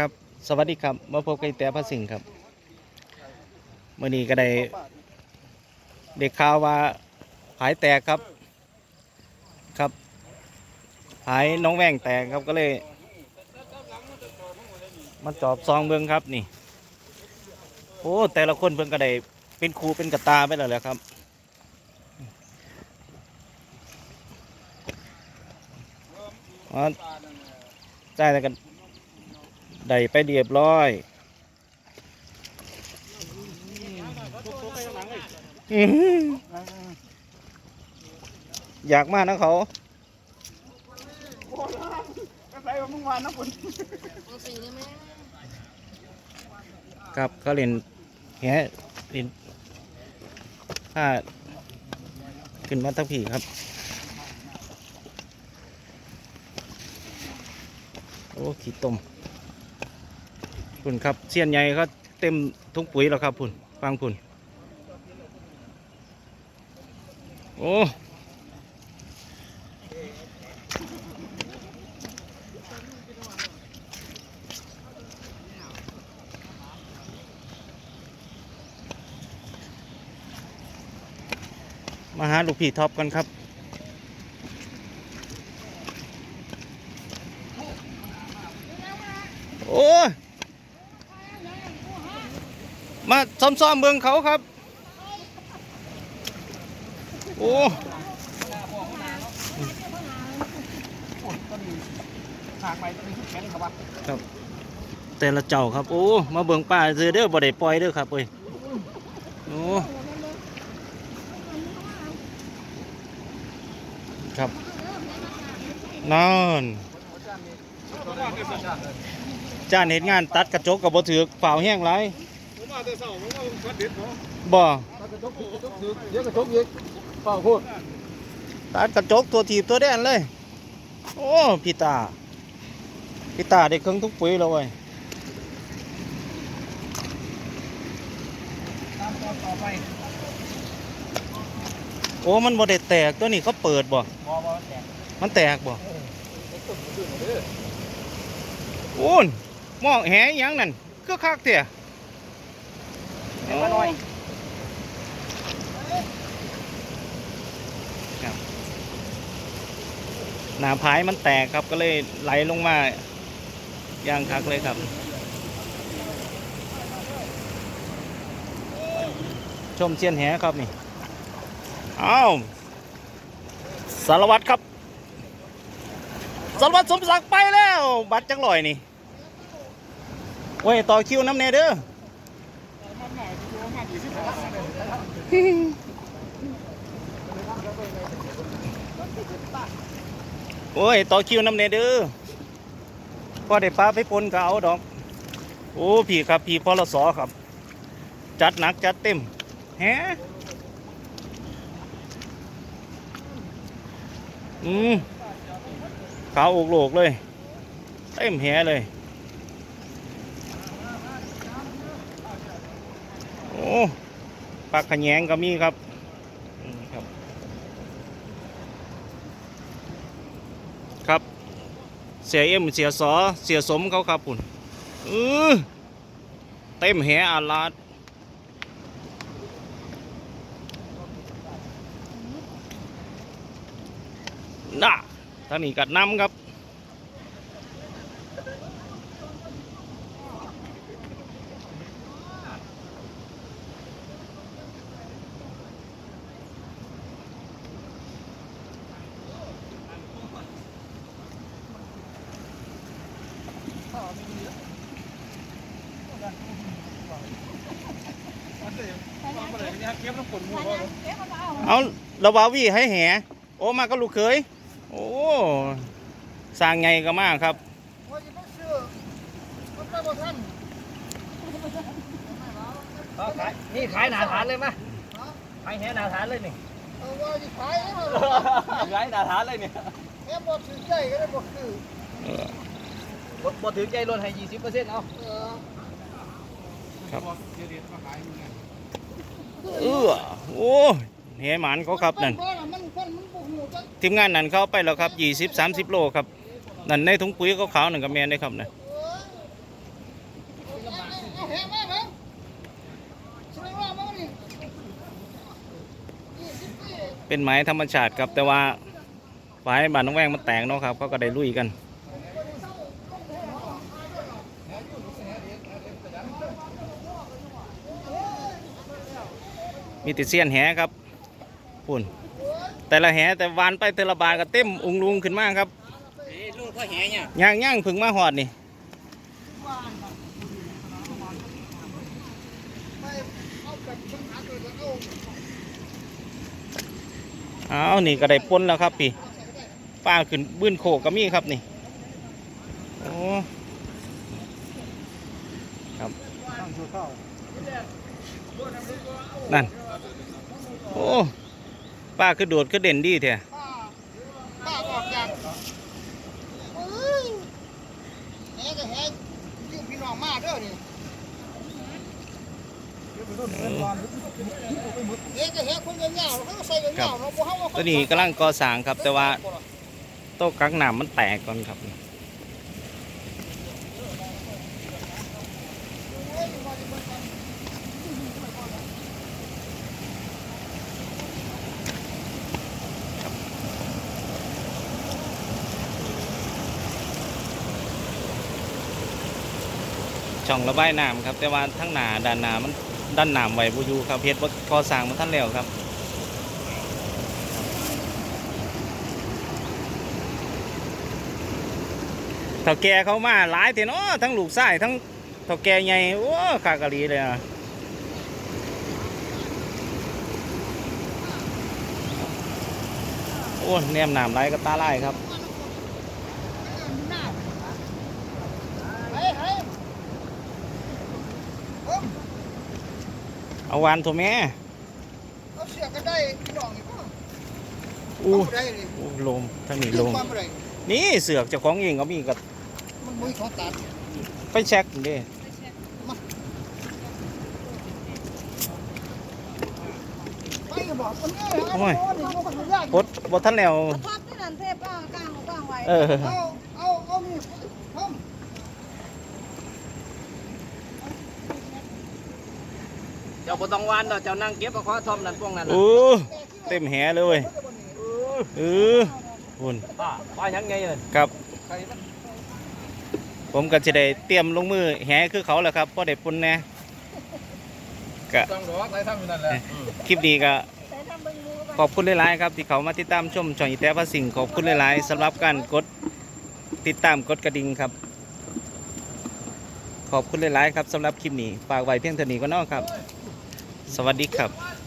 ครับ สวัสดีครับมาพบกับแต่พระสิงห์ครับเมื่อนี้ก็ได้เด็กข่าวว่าผายแตกครับครับผายน้องแว่งแตกครับก็เลยมาจอบซองเบิงครับนี่ โอ้แต่ละคนเพิ่งก็ได้เป็นครูเป็นกระตาไปแล้วแหละครับอ๋อใช่แล้วกัน ได้ไปเรียบร้อย อยากมากนะเขาครับเขาเล่นแหเล่นผ้าขึ้นมาทั้งผีครับ โอ้ ขี้ต้ม คุณครับเสียนใหญ่ก็เต็มทุงปุ๋ยแล้วครับคุณฟังคุณโอ้มาหาลูกพี่ท็อปกันครับโอ้ มาซ้อมๆเมืองเขาครับ โอ้หากไปมีชุดแขนครับว่าครับ แต่ละเจ้าครับ โอ้ มาเบิ่งป่าซื้อเด้อบ่ได้ปล่อยเด้อครับเอ้ยโอ้ครับนั่นจ้านเห็นงานตัดกระจกกับบ่ถือเปล่าแห้งไร ผมมาแต่เช้าผมว่าช็อตเด็ดเนาะบ่ถ้ากระจกกระจกถือเดี๋ยวกระจกอีกเปล่าพูดตัดกระจกตัวถีบตัวแดนเลย โอ้พี่ตาพี่ตาได้เครื่องทุกปุ๋ยแล้วเว้ยตามต่อต่อไปโอ้ มันบ่ได้แตกตัวนี้เขาเปิดบ่บอบอแตกมันแตกบ่โอ้นมองแหหยังนั่นคือคักเถี่ย แต่ว่าน้อยหน้าพายมันแตกครับก็เลยไหลลงมาย่างคักเลยครับ ชมเชียนแหครับนี่อ้าวสารวัตรครับสารวัตรสมศักดิ์ไปแล้ว บัตรจังลอยนี่โอ้ย ต่อคิวน้ำเนเด้อ โอ้ย ต่อคิวน้ำเนเด้อพอได้ปลาไปปนก็เอาดอก โอ้ พี่ครับ พี่พอลสอครับ จัดหนักจัดเต็ม แฮะอืมขาวอกโลกเลย เต็มแหเลย โอ้ ปลาขะแยงก็มีครับอืมครับ ครับ เสียเอ็มเสียสอเสียสมเขาครับปุ่นเออเต็มแหอาลาดน่ะทางนี้กัดน้ำครับ เก็บน้ำฝนมือเอาเราบาวี่ให้แหโอ้มาก็ลูกเขยโอ้สร้างไงก็มากครับว่าจะต้องซื้อมันไปบ่ทันขายนี่ขายหนาฐานเลยมั้ยขายแหหนาฐานเลยนี่เอาว่าจะขายแล้วขายหนาฐานเลยนี่แม่บอกถือใจก็ได้บอกคือบ่บ่ถือใจลดให้ยี่สิบเปอร์เซ็นต์เอาเออ ครับเออโอ้เหี้ยหมานเขาครับนั่นทีมงานนั่นเขาไปแล้วครับยี่สิบสามสิบโลครับนั่นในถุงปุ๋ยเขาขาวหนึ่งกับแมนได้ครับนะเป็นไม้ธรรมชาติครับแต่ว่าไม้บานน้องแวงมันแตกเนาะครับเขาก็ได้ลุยกัน มีติเสียนแหครับปุ่นแต่ละแหแต่วานไปแต่ละบานก็เต็มอุงลุงขึ้นมากครับลุงพ่อแหเนี่ยย่างย่างๆผึ่งมาหอดนี่ไปเอาแบบปัญหาตัวเดียวเอาอ้าวนี่ก็ได้ปนแล้วครับพี่ป้าขึ้นบื้นโขกก็มีครับนี่โอ้ครับนั่นโอ้ ป้าคือโดดคือเด่นดีแท้ป้าป้าออกจากเอ้ยแหก็แหยืมพี่น้องมาเด้อนี่ตัวนี้กำลังก่อสร้างครับ แต่ว่าโต๊ะกักน้ำมันแตกก่อนครับ ช่องระบายน้ำครับ แต่ว่าทั้งหนาด้านหนามันด้านหนามไหวบูยูครับเพชรว่าก่อสร้างมาท่านแล้วครับเถ่าแก่เขามาหลายเถอะเนาะทั้งลูกชายทั้งเถ่าแก่ใหญ่โอ้ขากะลีเลยอะโอ้แนมหนามไรก็ตาไล่ครับ เฮ้ยเฮ้ยเอิ่ม เอาวานโทแม่เอาเสียก็ได้พี่น้องนี่บ่อู้เอาได้นี่อู้ลมทั้งนี้ลม ความอะไรนี่เสือกเจ้าของเองก็มีกับมันมุ้ยของตัดไปเช็คเด้ไปก็บอกมันง่ายเอาเอาเอาเอาเอายากบดบดท่านแล้ว ทอดที่นั่นเทพก้างก้างก้างไว้เออ เอาเอาเอานี่ทำ เจ้าบ่ต้องหวานดอกเจ้านั่งเก็บเอาข้อทอมนั่นพวกนั้นอู้เต็มแหเลยเว้ยเออคุณป้าป้ายังไงเลยครับผมก็จะได้เตรียมลงมือแหคือเขาแหละครับพอได้ปุ่นแหน่ก็ต้องรออะไรทำอยู่นั่นแหละคลิปนี้ก็แต่ทำเบิ่งมือก็ ขอบคุณหลาย ๆ ครับ ที่เขามาติดตามชมช่องอีแต้พระสิงห์ขอบคุณหลาย ๆสำหรับการกดติดตามกดกระดิ่งครับ ขอบคุณหลาย ๆ ครับสำหรับคลิปนี้ฝากไว้เพียงเท่านี้ก็นอกครับ สวัสดีครับ